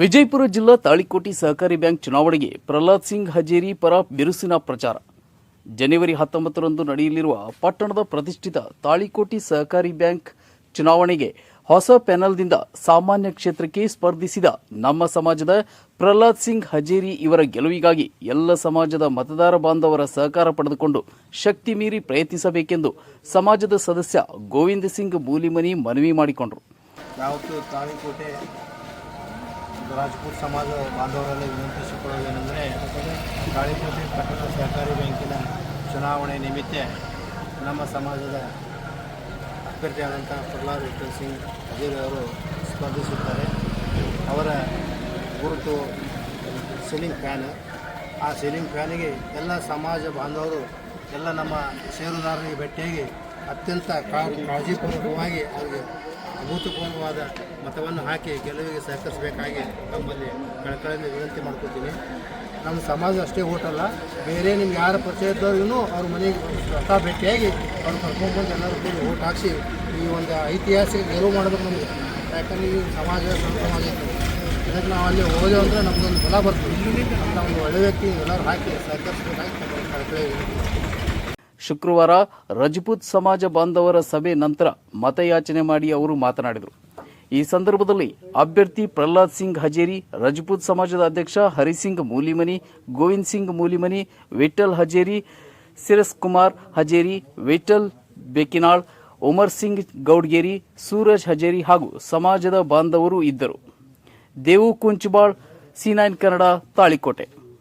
ವಿಜಯಪುರ ಜಿಲ್ಲಾ ತಾಳಿಕೋಟಿ ಸಹಕಾರಿ ಬ್ಯಾಂಕ್ ಚುನಾವಣೆಗೆ ಪ್ರಹ್ಲಾದ್ ಸಿಂಗ್ ಹಜೇರಿ ಪರ ಬಿರುಸಿನ ಪ್ರಚಾರ. ಜನವರಿ ಹತ್ತೊಂಬತ್ತರಂದು ನಡೆಯಲಿರುವ ಪಟ್ಟಣದ ಪ್ರತಿಷ್ಠಿತ ತಾಳಿಕೋಟಿ ಸಹಕಾರಿ ಬ್ಯಾಂಕ್ ಚುನಾವಣೆಗೆ ಹೊಸ ಪ್ಯಾನಲ್ದಿಂದ ಸಾಮಾನ್ಯ ಕ್ಷೇತ್ರಕ್ಕೆ ಸ್ಪರ್ಧಿಸಿದ ನಮ್ಮ ಸಮಾಜದ ಪ್ರಹ್ಲಾದ್ ಸಿಂಗ್ ಹಜೇರಿ ಇವರ ಗೆಲುವಿಗಾಗಿ ಎಲ್ಲ ಸಮಾಜದ ಮತದಾರ ಬಾಂಧವರ ಸಹಕಾರ ಪಡೆದುಕೊಂಡು ಶಕ್ತಿ ಮೀರಿ ಪ್ರಯತ್ನಿಸಬೇಕೆಂದು ಸಮಾಜದ ಸದಸ್ಯ ಗೋವಿಂದ ಸಿಂಗ್ ಮೂಲಿಮನಿ ಮನವಿ ಮಾಡಿಕೊಂಡರು. ರಾಜಪೂತ್ ಸಮಾಜ ಬಾಂಧವರಲ್ಲಿ ವಿನಂತಿಸಿಕೊಳ್ಳೋದೇನೆಂದರೆ ತಾಳಿಕೋಟೆ ಪಟ್ಟಣ ಸಹಕಾರಿ ಬ್ಯಾಂಕಿನ ಚುನಾವಣೆ ನಿಮಿತ್ತ ನಮ್ಮ ಸಮಾಜದ ಅಭ್ಯರ್ಥಿಯಾದಂಥ ಪ್ರಹ್ಲಾದ್ ವಿಠಲ್ ಸಿಂಗ್ ಹಜೀರ್ ಅವರು ಸ್ಪರ್ಧಿಸುತ್ತಾರೆ. ಅವರ ಗುರುತು ಸೀಲಿಂಗ್ ಫ್ಯಾನ್. ಆ ಸೀಲಿಂಗ್ ಫ್ಯಾನಿಗೆ ಎಲ್ಲ ಸಮಾಜ ಬಾಂಧವರು, ಎಲ್ಲ ನಮ್ಮ ಷೇರುದಾರರಿಗೆ ಭೇಟಿಯಾಗಿ ಅತ್ಯಂತ ಕಾಳಜಿಪೂರ್ವಕವಾಗಿ ಅವರಿಗೆ ಅಭೂತಪೂರ್ವವಾದ ಮತವನ್ನು ಹಾಕಿ ಗೆಲುವಿಗೆ ಸಹಕರಿಸಬೇಕಾಗಿ ನಮ್ಮಲ್ಲಿ ಕಳಕಳಿಯಿಂದ ವಿನಂತಿ ಮಾಡ್ಕೊತೀನಿ ನಮ್ಮ ಸಮಾಜ ಅಷ್ಟೇ ಓಟಲ್ಲ, ಬೇರೆ ನಿಮ್ಗೆ ಯಾರ ಪರಿಚಯ ಇದ್ದವ್ರಿಗೂ ಅವ್ರ ಮನೆಗೆ ರಥ ಭೇಟಿಯಾಗಿ ಅವ್ರು ಕರ್ಕೊಂಡ್ಬಂದು ಎಲ್ಲರೂ ಕೂಡಿ ಓಟ್ ಹಾಕಿಸಿ ಈ ಒಂದು ಐತಿಹಾಸಿಕ ಗೆಲುವು ಮಾಡಬೇಕು ನಮಗೆ ಯಾಕಂದರೆ ಈ ಸಮಾಜ ಸಮಾಜ ಇದಕ್ಕೆ ನಾವು ಅಲ್ಲಿ ಹೋದೆವು ಅಂದರೆ ನಮ್ಮದೊಂದು ಬಲ ಬರ್ತದೆ. ಒಂದು ಒಳ್ಳೆ ವ್ಯಕ್ತಿ ಎಲ್ಲರೂ ಹಾಕಿ ಸಹಕರಿಸಬೇಕಾಗಿ ಕಳಕಳಿ ಶುಕ್ರವಾರ ರಜಪೂತ್ ಸಮಾಜ ಬಾಂಧವರ ಸಭೆ ನಂತರ ಮತಯಾಚನೆ ಮಾಡಿ ಅವರು ಮಾತನಾಡಿದರು. ಈ ಸಂದರ್ಭದಲ್ಲಿ ಅಭ್ಯರ್ಥಿ ಪ್ರಹ್ಲಾದ್ ಸಿಂಗ್ ಹಜೇರಿ, ರಜಪೂತ್ ಸಮಾಜದ ಅಧ್ಯಕ್ಷ ಹರಿಸಿಂಗ್ ಮೂಲಿಮನಿ, ಗೋವಿಂದ್ ಸಿಂಗ್ ಮೂಲಿಮನಿ ವಿಠಲ್ ಹಜೇರಿ ಸಿರಸ್ ಕುಮಾರ್ ಹಜೇರಿ ವಿಠಲ್ ಬೇಕಿನಾಳ್, ಉಮರ್ ಸಿಂಗ್ ಗೌಡ್ಗೇರಿ, ಸೂರಜ್ ಹಜೇರಿ ಹಾಗೂ ಸಮಾಜದ ಬಾಂಧವರು ಇದ್ದರು. Devu Kunchabal, C nine Kannada, Talikote.